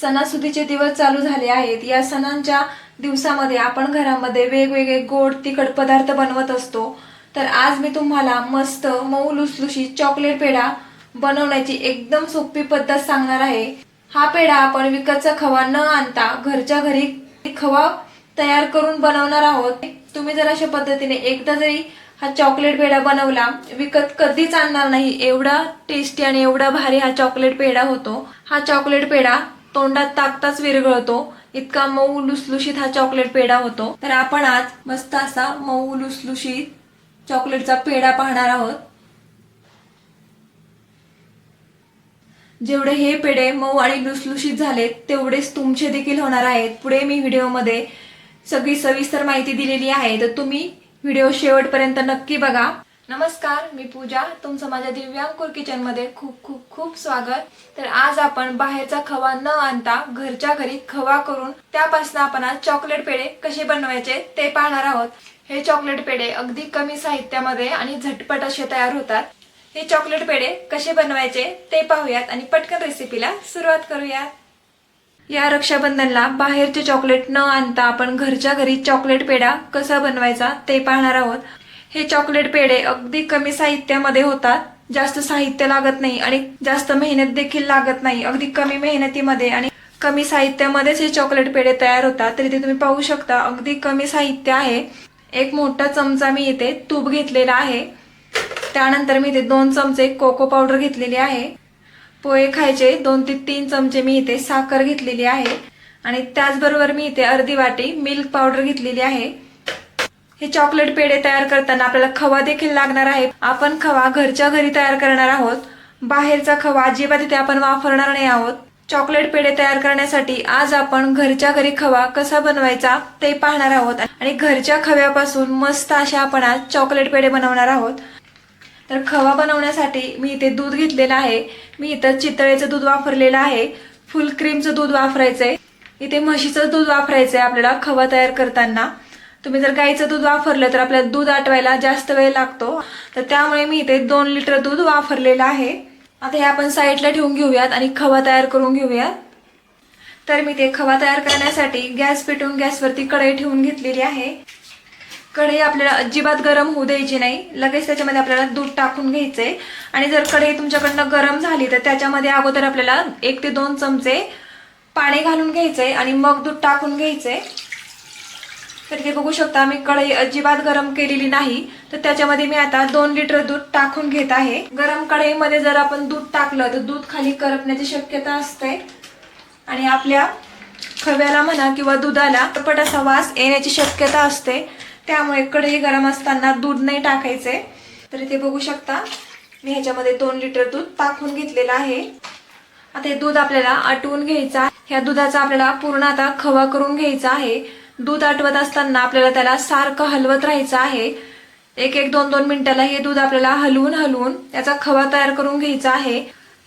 सणासुदीचे दिवस चालू झाले आहेत. या सणांच्या दिवसामध्ये आपण घरामध्ये वेगवेगळे गोड तिखट पदार्थ बनवत असतो. तर आज मी तुम्हाला मस्त मऊ लुसलुशी चॉकलेट पेढा बनवण्याची एकदम सोपी पद्धत सांगणार आहे. हा पेढा आपण विकतचा खवा न आणता घरच्या घरी खवा तयार करून बनवणार आहोत. तुम्ही जर अशा पद्धतीने एकदा जरी हा चॉकलेट पेढा बनवला विकत कधीच आणणार नाही. एवढा टेस्टी आणि एवढा भारी हा चॉकलेट पेढा होतो. हा चॉकलेट पेढा तोंडात ताकताच विरघळतो. इतका मऊ लुसलुशीत हा चॉकलेट पेढा होतो. तर आपण आज मस्त असा मऊ लुसलुशीत चॉकलेटचा पेढा पाहणार आहोत. जेवढे हे पेढे मऊ आणि लुसलुशीत झालेत तेवढेच तुमचे देखील होणार आहेत. पुढे मी व्हिडिओमध्ये सगळी सविस्तर माहिती दिलेली आहे. तर तुम्ही व्हिडिओ शेवटपर्यंत नक्की बघा. नमस्कार मी पूजा. तुमचं माझ्या दिव्यांकुर किचनमध्ये खूप खूप खूप स्वागत. तर आज आपण बाहेरचा खवा न आणता घरच्या घरी खवा करून त्यापासून आपण आज चॉकलेट पेढे कसे बनवायचे ते पाहणार आहोत. हे चॉकलेट पेढे अगदी कमी साहित्यामध्ये आणि झटपट असे तयार होतात. हे चॉकलेट पेढे कसे बनवायचे ते पाहूयात आणि पटकन रेसिपीला सुरुवात करूयात. या रक्षाबंधनला बाहेरचे चॉकलेट न आणता आपण घरच्या घरी चॉकलेट पेढा कसा बनवायचा ते पाहणार आहोत. हे चॉकलेट पेढे अगदी कमी साहित्यामध्ये होतात. जास्त साहित्य लागत नाही आणि जास्त मेहनत देखील लागत नाही. अगदी कमी मेहनतीमध्ये आणि कमी साहित्यामध्येच हे चॉकलेट पेढे तयार होतात. तर इथे तुम्ही पाहू शकता अगदी कमी साहित्य आहे. एक मोठा चमचा मी इथे तूप घेतलेला आहे. त्यानंतर मी इथे दोन चमचे कोको पावडर घेतलेली आहे. पोहे खायचे दोन ते तीन चमचे मी इथे साखर घेतलेली आहे. आणि त्याचबरोबर मी इथे अर्धी वाटी मिल्क पावडर घेतलेली आहे. हे चॉकलेट पेढे तयार करताना आपल्याला खवा देखील लागणार आहे. आपण खवा घरच्या घरी तयार करणार आहोत. बाहेरचा खवा अजिबात इथे आपण वापरणार नाही आहोत. चॉकलेट पेढे तयार करण्यासाठी आज आपण घरच्या घरी खवा कसा बनवायचा ते पाहणार आहोत. आणि घरच्या खव्यापासून मस्त अशा आपण आज चॉकलेट पेढे बनवणार आहोत. तर खवा बनवण्यासाठी मी इथे दूध घेतलेलं आहे. मी इथं चितळेचं दूध वापरलेलं आहे. फुल क्रीमचं दूध वापरायचंय. इथे म्हशीचं दूध वापरायचंय आपल्याला खवा तयार करताना. तुम्ही जर गाईचं दूध वापरलं तर आपल्याला दूध आटवायला जास्त वेळ लागतो. तर त्यामुळे मी इथे दोन लिटर दूध वापरलेलं आहे. आता हे आपण साईडला ठेवून घेऊयात आणि खवा तयार करून घेऊयात. तर मी ते खवा तयार करण्यासाठी गॅस पेटवून गॅसवरती कढई ठेवून घेतलेली आहे. कढई आपल्याला अजिबात गरम होऊ द्यायची नाही. लगेच त्याच्यामध्ये आपल्याला दूध टाकून घ्यायचंय. आणि जर कढई तुमच्याकडनं गरम झाली तर त्याच्यामध्ये अगोदर आपल्याला एक ते दोन चमचे पाणी घालून घ्यायचंय आणि मग दूध टाकून घ्यायचंय. तर ते बघू शकता मी कढई अजिबात गरम केलेली नाही. तर त्याच्यामध्ये मी आता दोन लिटर दूध टाकून घेत आहे. गरम कढईमध्ये जर आपण दूध टाकलं तर दूध खाली करपण्याची शक्यता असते. आणि आपल्या खव्याला म्हणा किंवा दुधाला पट असा वास येण्याची शक्यता असते. त्यामुळे कढई गरम असताना दूध नाही टाकायचे. तर इथे बघू शकता मी ह्याच्यामध्ये दोन लिटर दूध टाकून घेतलेलं आहे. आता हे दूध आपल्याला आटवून घ्यायचं आहे. ह्या दुधाचा आपल्याला पूर्ण आता खवा करून घ्यायचा आहे. दूध आटवत असताना आपल्याला त्याला सारखं हलवत राहायचं आहे. एक एक दोन दोन मिनिटाला हे दूध आपल्याला हलवून हलवून त्याचा खवा तयार करून घ्यायचा आहे.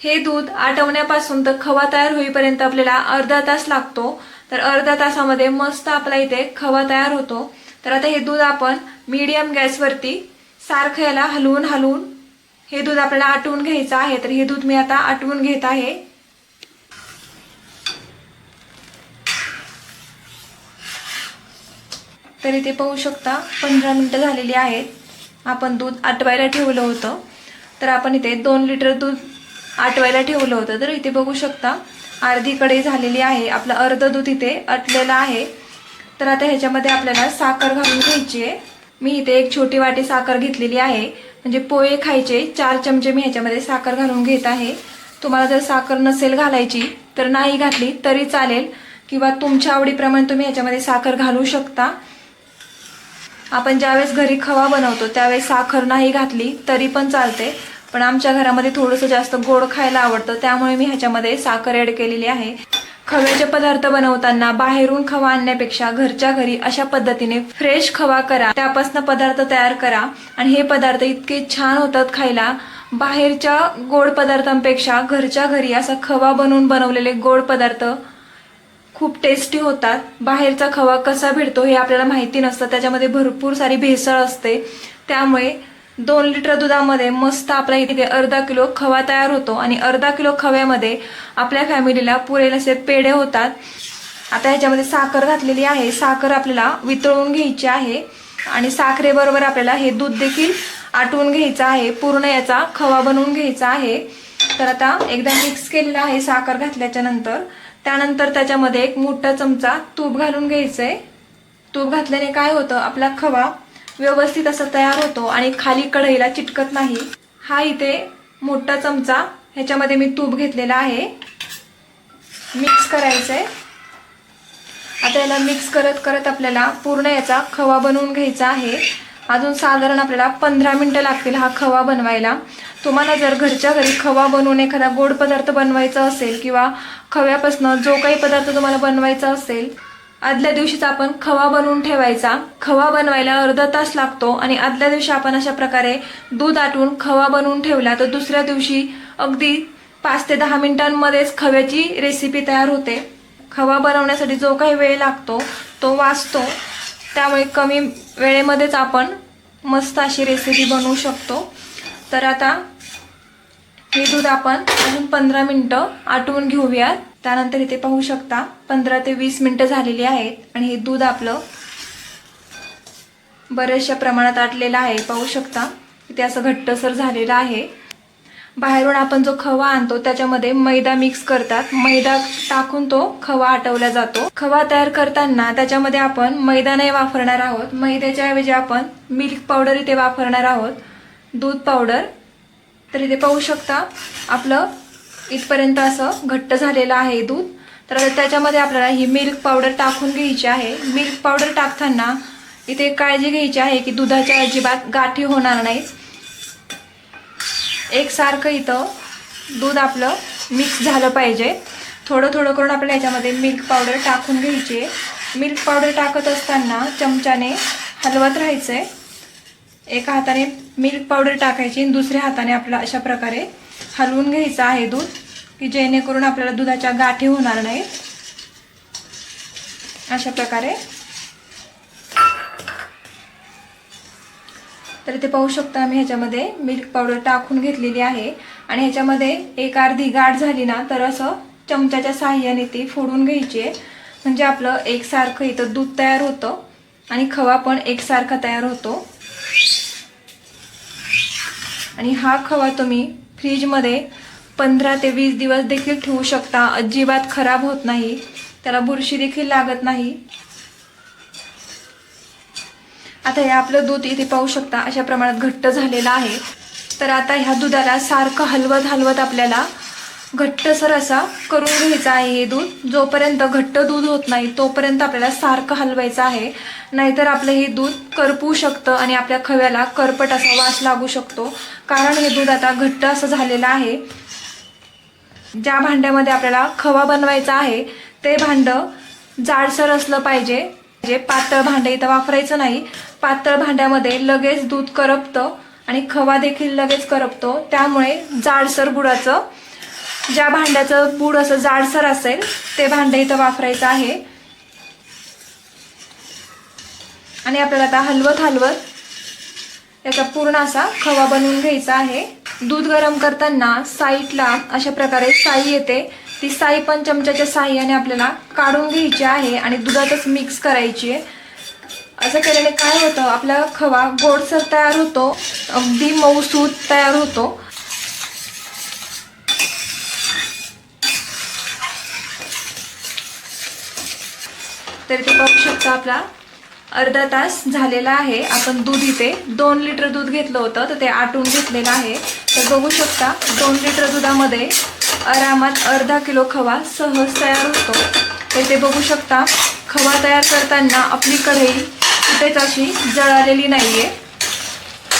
हे दूध आटवण्यापासून तर खवा तयार होईपर्यंत आपल्याला अर्धा तास लागतो. तर अर्ध्या तासामध्ये मस्त आपला इथे खवा तयार होतो. तर आता हे दूध आपण मीडियम गॅसवरती सारखं याला हलवून हलवून हे दूध आपल्याला आटवून घ्यायचं आहे. तर हे दूध मी आता आटवून घेत आहे. तर इथे पाहू शकता. पंधरा मिनटं झालेली आहेत. आपण दूध आटवायला ठेवलं होतं. तर आपण इथे दोन लिटर दूध आटवायला ठेवलं होतं. तर इथे बघू शकता अर्धी कढई झालेली आहे. आपलं अर्ध दूध इथे आटलेलं आहे. तर आता ह्याच्यामध्ये आपल्याला साखर घालून घ्यायची आहे. मी इथे एक छोटी वाटी साखर घेतलेली आहे. म्हणजे पोहे खायचे चार चमचे मी ह्याच्यामध्ये साखर घालून घेत आहे. तुम्हाला जर साखर नसेल घालायची तर नाही घातली तरी चालेल. किंवा तुमच्या आवडीप्रमाणे तुम्ही ह्याच्यामध्ये साखर घालू शकता. आपण ज्यावेळेस घरी खवा बनवतो त्यावेळेस साखर नाही घातली तरी पण चालते. पण आमच्या घरामध्ये थोडंसं जास्त गोड खायला आवडतं त्यामुळे मी ह्याच्यामध्ये साखर ॲड केलेली आहे. खव्याचे पदार्थ बनवताना बाहेरून खवा आणण्यापेक्षा घरच्या घरी अशा पद्धतीने फ्रेश खवा करा. त्यापासून पदार्थ तयार करा आणि हे पदार्थ इतके छान होतात खायला. बाहेरच्या गोड पदार्थांपेक्षा घरच्या घरी असा खवा बनवून बनवलेले गोड पदार्थ खूप टेस्टी होतात. बाहेरचा खवा कसा भेटतो हे आपल्याला माहिती नसतं. त्याच्यामध्ये भरपूर सारी भेसळ असते. त्यामुळे दोन लिटर दुधामध्ये मस्त आपल्या इथे अर्धा किलो खवा तयार होतो. आणि अर्धा किलो खव्यामध्ये आपल्या फॅमिलीला पुरेल असे पेढे होतात. आता ह्याच्यामध्ये साखर घातलेली आहे. साखर आपल्याला वितळून घ्यायची आहे. आणि साखरेबरोबर आपल्याला हे दूध देखील आटवून घ्यायचं आहे. पूर्ण याचा खवा बनवून घ्यायचा आहे. तर आता एकदा मिक्स केलेलं आहे साखर घातल्याच्या नंतर त्यानंतर त्याच्यामध्ये एक मोठा चमचा तूप घालून घ्यायचंय. तूप घातल्याने काय होतं? आपला खवा व्यवस्थित असा तयार होतो आणि खाली कढईला चिटकत नाही. हा इथे मोठा चमचा. ह्याच्यामध्ये मी तूप घेतलेला आहे. मिक्स करायचंय. आता याला मिक्स करत करत आपल्याला पूर्ण याचा खवा बनवून घ्यायचा आहे. अजून साधारण आपल्याला पंधरा मिनटं लागतील हा खवा बनवायला. तुम्हाला जर घरच्या घरी खवा बनवून एखादा गोड पदार्थ बनवायचा असेल किंवा खव्यापासून जो काही पदार्थ तुम्हाला बनवायचा असेल आदल्या दिवशीच आपण खवा बनवून ठेवायचा. खवा बनवायला अर्धा तास लागतो आणि आदल्या दिवशी आपण अशा प्रकारे दूध आटून खवा बनवून ठेवला तर दुसऱ्या दिवशी अगदी पाच ते दहा मिनिटांमध्येच खव्याची रेसिपी तयार होते. खवा बनवण्यासाठी जो काही वेळ लागतो तो वाचतो. त्यामुळे कमी वेळेमध्येच आपण मस्त अशी रेसिपी बनवू शकतो. तर आता हे दूध आपण अजून पंधरा मिनटं आटवून घेऊयात. त्यानंतर इथे पाहू शकता पंधरा ते वीस मिनटं झालेली आहेत आणि हे दूध आपलं बऱ्याचशा प्रमाणात आटलेलं आहे. पाहू शकता इथे असं घट्टसर झालेलं आहे. बाहेरून आपण जो खवा आणतो त्याच्यामध्ये मैदा मिक्स करतात. मैदा टाकून तो खवा आटवला जातो. खवा तयार करताना त्याच्यामध्ये आपण मैदा नाही वापरणार आहोत. मैद्याच्या ऐवजी आपण मिल्क पावडर इथे वापरणार आहोत. दूध पावडर तर इथे पाहू शकता आपलं इथपर्यंत असं घट्ट झालेलं आहे दूध. तर त्याच्यामध्ये आपल्याला ही मिल्क पावडर टाकून घ्यायची आहे. मिल्क पावडर टाकताना इथे काळजी घ्यायची आहे की दुधाच्या अजिबात गाठी होणार नाहीत. एकसारखं इथं दूध आपलं मिक्स झालं पाहिजे. थोडं थोडं करून आपल्याला याच्यामध्ये मिल्क पावडर टाकून घ्यायची. आहे मिल्क पावडर टाकत असताना चमच्याने हलवत राहायचं आहे एका हाताने मिल्क पावडर टाकायची आणि दुसऱ्या हाताने आपला अशा प्रकारे हलवून घ्यायचं आहे दूध की जेणेकरून आपल्याला दुधाच्या गाठी होणार नाहीत. अशा प्रकारे तर इथे पाहू शकता आम्ही ह्याच्यामध्ये मिल्क पावडर टाकून घेतलेली आहे. आणि ह्याच्यामध्ये एक अर्धी गाठ झाली ना तर असं चमच्याच्या साह्याने ती फोडून घ्यायची आहे. म्हणजे आपलं एकसारखं इथं दूध तयार होतं आणि खवा पण एकसारखा तयार होतो. आणि हा खवा तुम्ही फ्रीजमध्ये पंधरा ते वीस दिवस देखील ठेवू शकता. अजिबात खराब होत नाही. त्याला बुरशी देखील लागत नाही. आता हे आपलं दूध इथे पाहू शकता अशा प्रमाणात घट्ट झालेलं आहे. तर आता ह्या दुधाला सारखं हलवत हलवत आपल्याला घट्टसर असा करून घ्यायचा आहे हे दूध. जोपर्यंत घट्ट दूध होत नाही तोपर्यंत आपल्याला सारखं हलवायचं आहे. नाहीतर आपलं हे दूध करपू शकतं आणि आपल्या खव्याला करपट असा वास लागू शकतो. कारण हे दूध आता घट्ट असं झालेलं आहे. ज्या भांड्यामध्ये आपल्याला खवा बनवायचा आहे ते भांडं जाडसर असलं पाहिजे. म्हणजे पातळ भांडं इथं वापरायचं नाही पातळ भांड्यामध्ये लगेच दूध करपतं आणि खवा देखील लगेच करपतो. त्यामुळे जाडसर बुडाचं ज्या भांड्याचं बूड असं जाडसर असेल ते भांडं इथं वापरायचं आहे. आणि आपल्याला आता हलवत हलवत याचा पूर्ण असा खवा बनवून घ्यायचा आहे. दूध गरम करताना साईटला अशा प्रकारे साई येते. ती साई पण चमच्याच्या साह्याने आपल्याला काढून घ्यायची आहे आणि दुधातच मिक्स करायची आहे. असं केल्याने काय होतं आपला खवा गोडसर तयार होतो अगदी मऊसूत तयार होतो. तर ते बघू शकता आपला अर्धा तास झालेला आहे. आपण दूध इथे दोन लिटर दूध घेतलं होतं तर ते आटून घेतलेलं आहे. तर बघू शकता दोन लिटर दुधामध्ये आरामात अर्धा किलो खवा सहज तयार होतो. तर ते बघू शकता खवा तयार करताना आपली कढई कुठेच अशी जळालेली नाही आहे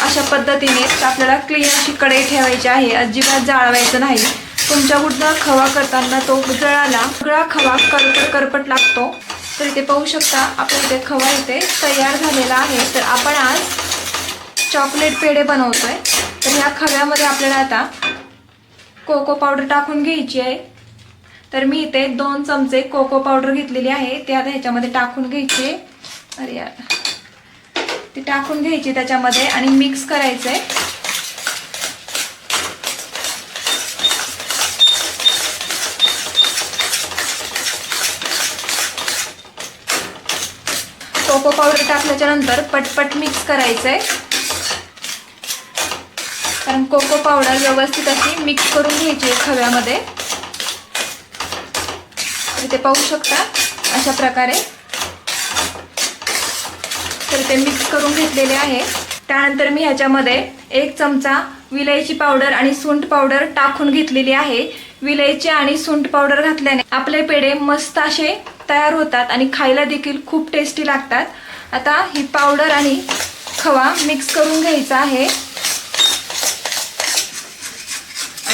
अशा पद्धतीने आपल्याला क्लीन अशी कढई ठेवायची आहे. अजिबात जाळवायचं नाही. तुमच्या खवा करताना तो जळाला सगळा खवा करपट करपट लागतो. तर इथे पाहू शकता आपल्या इथे खवा इथे तयार झालेला आहे. तर आपण आज चॉकलेट पेढे बनवतोय. तर ह्या खव्यामध्ये आपल्याला आता कोको पावडर टाकून घ्यायची आहे. तर मी इथे दोन चमचे कोको पावडर घेतलेली आहे. ते आता ह्याच्यामध्ये टाकून घ्यायची आहे. अरे यार. ती टाकून घ्यायची त्याच्यामध्ये आणि मिक्स करायचंय. कोको पावडर टाकल्याच्या नंतर पटपट मिक्स करायचंय. कारण कोको पावडर व्यवस्थित अशी मिक्स करून घ्यायची आहे खव्यामध्ये ते पाहू शकता अशा प्रकारे. तर ते मिक्स करून घेतलेले आहे. त्यानंतर मी ह्याच्यामध्ये एक चमचा विलायची पावडर आणि सुंठ पावडर टाकून घेतलेली आहे. विलायची आणि सुंठ पावडर घातल्याने आपले पेढे मस्त असे तयार होतात आणि खायला देखील खूप टेस्टी लागतात. आता ही पावडर आणि खवा मिक्स करून घ्यायचा आहे.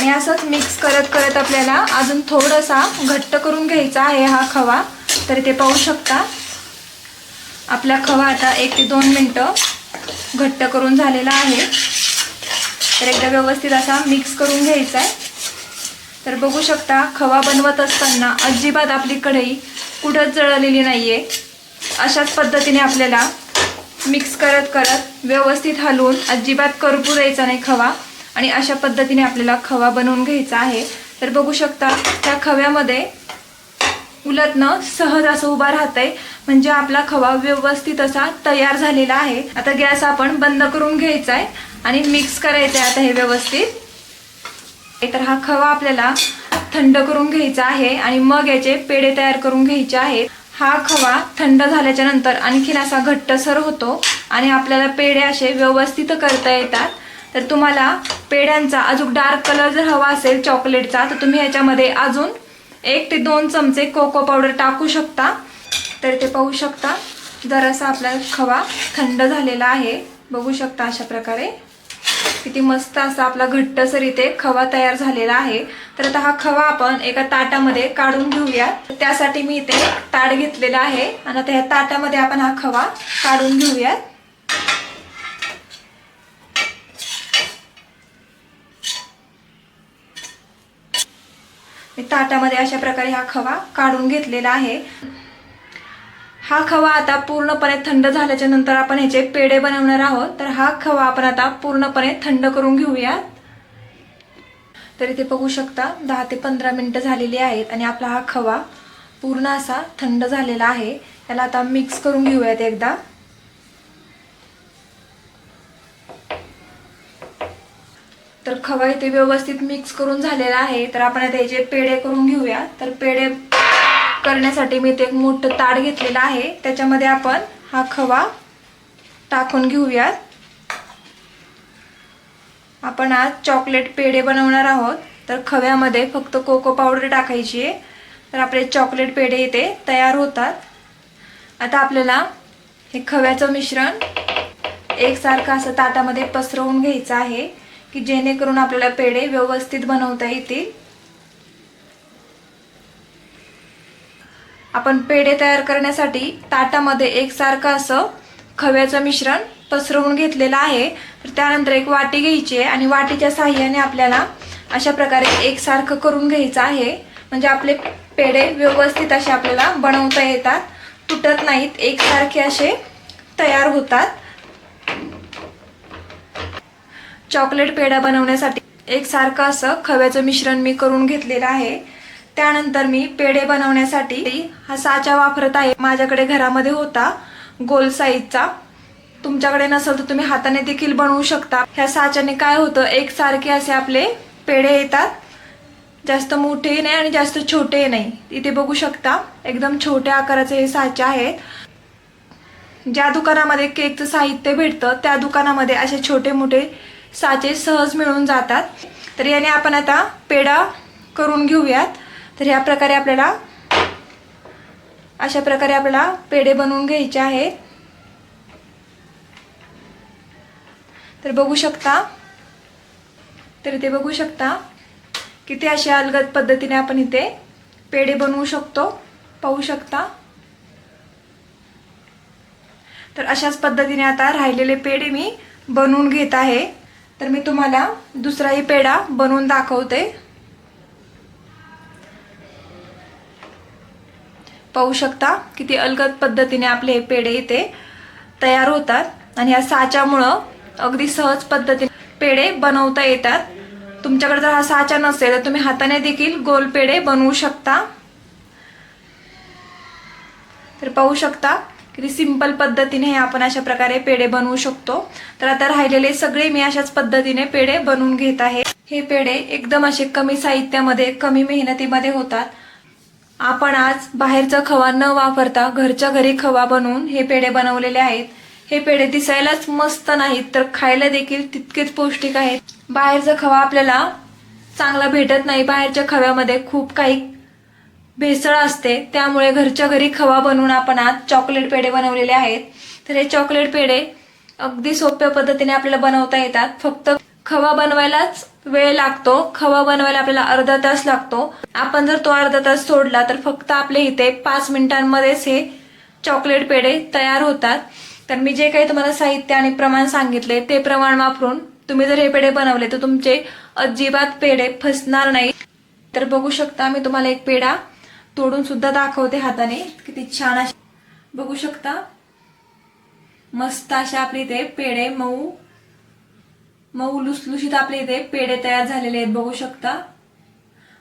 आणि असंच मिक्स करत करत आपल्याला अजून थोडासा घट्ट करून घ्यायचा आहे हा खवा. तर ते पाहू शकता. आपला खवा आता एक ते दोन मिनटं घट्ट करून झालेला आहे. तर एकदा व्यवस्थित असा मिक्स करून घ्यायचा आहे. तर बघू शकता खवा बनवत असताना अजिबात आपली कढई कुठंच जळलेली नाही आहे अशाच पद्धतीने आपल्याला मिक्स करत करत व्यवस्थित हलवून अजिबात करपू द्यायचा नाही खवा. आणि अशा पद्धतीने आपल्याला खवा बनवून घ्यायचा आहे. तर बघू शकता त्या खव्यामध्ये उलटनं सहज असं उभा राहतंय. म्हणजे आपला खवा व्यवस्थित असा तयार झालेला आहे. आता गॅस आपण बंद करून घ्यायचा आहे आणि मिक्स करायचं आहे आता हे व्यवस्थित. तर हा खवा आपल्याला थंड करून घ्यायचा आहे आणि मग याचे पेढे तयार करून घ्यायचे आहेत हा खवा थंड झाल्याच्यानंतर आणखीन असा घट्टसर होतो आणि आपल्याला पेढे असे व्यवस्थित करता येतात. तर तुम्हाला पेढ्यांचा अजून डार्क कलर जर हवा असेल चॉकलेटचा तर तुम्ही ह्याच्यामध्ये अजून एक ते दोन चमचे कोको पावडर टाकू शकता. तर ते पाहू शकता. जरासा आपला खवा थंड झालेला आहे. बघू शकता अशा प्रकारे. किती मस्त असा आपला घट्टसर इथे खवा तयार झालेला आहे. तर आता हा खवा आपण एका ताटामध्ये काढून घेऊया त्यासाठी मी इथे ताट घेतलेला आहे. आणि आता ह्या ताटामध्ये आपण हा खवा काढून घेऊयात. मी ताटामध्ये अशा प्रकारे हा खवा काढून घेतलेला आहे. हा खवा आता पूर्णपणे थंड झाल्याच्यानंतर आपण ह्याचे पेढे बनवणार आहोत. तर हा खवा आपण आता पूर्णपणे थंड करून घेऊयात. तर इथे बघू शकता दहा ते पंधरा मिनिटं झालेली आहेत आणि आपला हा खवा पूर्ण असा थंड झालेला आहे. त्याला आता मिक्स करून घेऊयात एकदा. तर खवा इथे व्यवस्थित मिक्स करून झालेला आहे. तर आपण आता याचे पेढे करून घेऊया. तर पेढे करण्यासाठी मी ते एक मोठं ताड घेतलेलं आहे. त्याच्यामध्ये आपण हा खवा टाकून घेऊयात. आपण आज चॉकलेट पेढे बनवणार आहोत. तर खव्यामध्ये फक्त कोको पावडर टाकायची आहे. तर आपले चॉकलेट पेढे इथे तयार होतात. आता आपल्याला हे खव्याचं मिश्रण एकसारखं असं ताटामध्ये पसरवून घ्यायचं आहे. की जेणेकरून आपल्याला पेढे व्यवस्थित बनवता येतील. आपण पेढे तयार करण्यासाठी ताटामध्ये एकसारखं असं खव्याचं मिश्रण पसरवून घेतलेलं आहे. तर त्यानंतर एक वाटी घ्यायची आहे आणि वाटीच्या साह्याने आपल्याला अशा प्रकारे एकसारखं करून घ्यायचं आहे. म्हणजे आपले पेढे व्यवस्थित असे आपल्याला बनवता येतात. तुटत नाहीत एकसारखे असे तयार होतात. चॉकलेट पेढा बनवण्यासाठी एकसारखं असं खव्याचं मिश्रण मी करून घेतलेलं आहे. त्यानंतर मी पेढे बनवण्यासाठी हा साचा वापरत आहे. माझ्याकडे घरामध्ये होता गोल साईजचा. तुमच्याकडे नसेल तर तुम्ही हाताने देखील बनवू शकता. ह्या साच्याने काय होतं एकसारखे असे आपले पेढे येतात. जास्त मोठे नाही आणि जास्त छोटे नाही. इथे बघू शकता एकदम छोट्या आकाराचे हे साचे आहेत. ज्या दुकानामध्ये केकचं साहित्य भेटतं त्या दुकानामध्ये असे छोटे मोठे साचे सहज मिळून जातात. तर याने आपण आता पेढा करून घेऊयात. तर ह्या प्रकारे आपल्याला अशा प्रकारे आपल्याला पेढे बनवून घ्यायचे आहेत. तर बघू शकता तर इथे बघू शकता किती अशा अलगद पद्धतीने आपण इथे पेढे बनवू शकतो. पाहू शकता. तर अशाच पद्धतीने आता राहिलेले पेढे मी बनवून घेत आहे. तर मी तुम्हाला दुसराही पेढा बनवून दाखवते. पाहू शकता किती अलगद पद्धतीने आपले हे पेढे इथे तयार होतात आणि या साच्यामुळं अगदी सहज पद्धतीने पेढे बनवता येतात. तुमच्याकडे जर हा साचा नसेल तर तुम्ही हाताने देखील गोल पेढे बनवू शकता. तर पाहू शकता किती सिंपल पद्धतीने हे आपण अशा प्रकारे पेढे बनवू शकतो. तर आता राहिलेले सगळे मी अशाच पद्धतीने पेढे बनवून घेत आहे. हे पेढे एकदम असे कमी साहित्यामध्ये कमी मेहनतीमध्ये होतात. आपण आज बाहेरचा खवा न वापरता घरच्या घरी खवा बनवून हे पेढे बनवलेले आहेत. हे पेढे दिसायलाच मस्त नाहीत तर खायला देखील तितकेच पौष्टिक आहेत. बाहेरचा खवा आपल्याला चांगला भेटत नाही. बाहेरच्या खव्यामध्ये खूप काही भेसळ असते त्यामुळे घरच्या घरी खवा बनवून आपण आज चॉकलेट पेढे बनवलेले आहेत. तर हे चॉकलेट पेढे अगदी सोप्या पद्धतीने आपल्याला बनवता येतात. फक्त खवा बनवायलाच वेळ लागतो. खवा बनवायला आपल्याला अर्धा तास लागतो. आपण जर तो अर्धा तास सोडला तर फक्त आपले इथे पाच मिनिटांमध्येच हे चॉकलेट पेढे तयार होतात. तर मी जे काही तुम्हाला साहित्य आणि प्रमाण सांगितले ते प्रमाण वापरून तुम्ही जर हे पेढे बनवले तर तुमचे अजिबात पेढे फसणार नाही. तर बघू शकता मी तुम्हाला एक पेढा तोडून सुद्धा दाखवते हाताने. किती छान अशी बघू शकता. मस्त असे आपले इथे पेढे मऊ. मऊ लुसलुशीत आपले इथे पेढे तयार झालेले आहेत बघू शकता.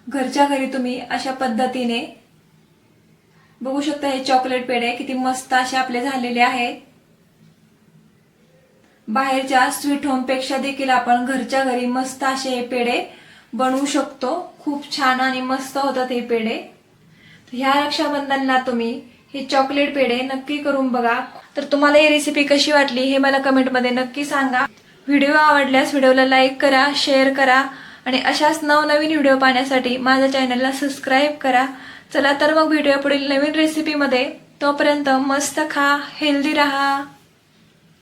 घरच्या घरी तुम्ही अशा पद्धतीने बघू शकता हे चॉकलेट पेढे किती मस्त असे आपले झालेले आहेत बाहेरच्या स्वीट होमपेक्षा देखील आपण घरच्या घरी मस्त असे हे पेढे बनवू शकतो. खूप छान आणि मस्त होतात हे पेढे. ह्या रक्षाबंधनला तुम्ही हे चॉकलेट पेढे नक्की करून बघा. तर तुम्हाला ही रेसिपी कशी वाटली हे मला कमेंटमध्ये नक्की सांगा. व्हिडिओ आवडल्यास व्हिडिओला लाईक करा शेअर करा आणि अशाच नवनवीन व्हिडिओ पाहण्यासाठी माझ्या चॅनलला सबस्क्राईब करा. चला तर मग व्हिडिओ पुढील नवीन रेसिपीमध्ये तोपर्यंत मस्त खा हेल्दी राहा.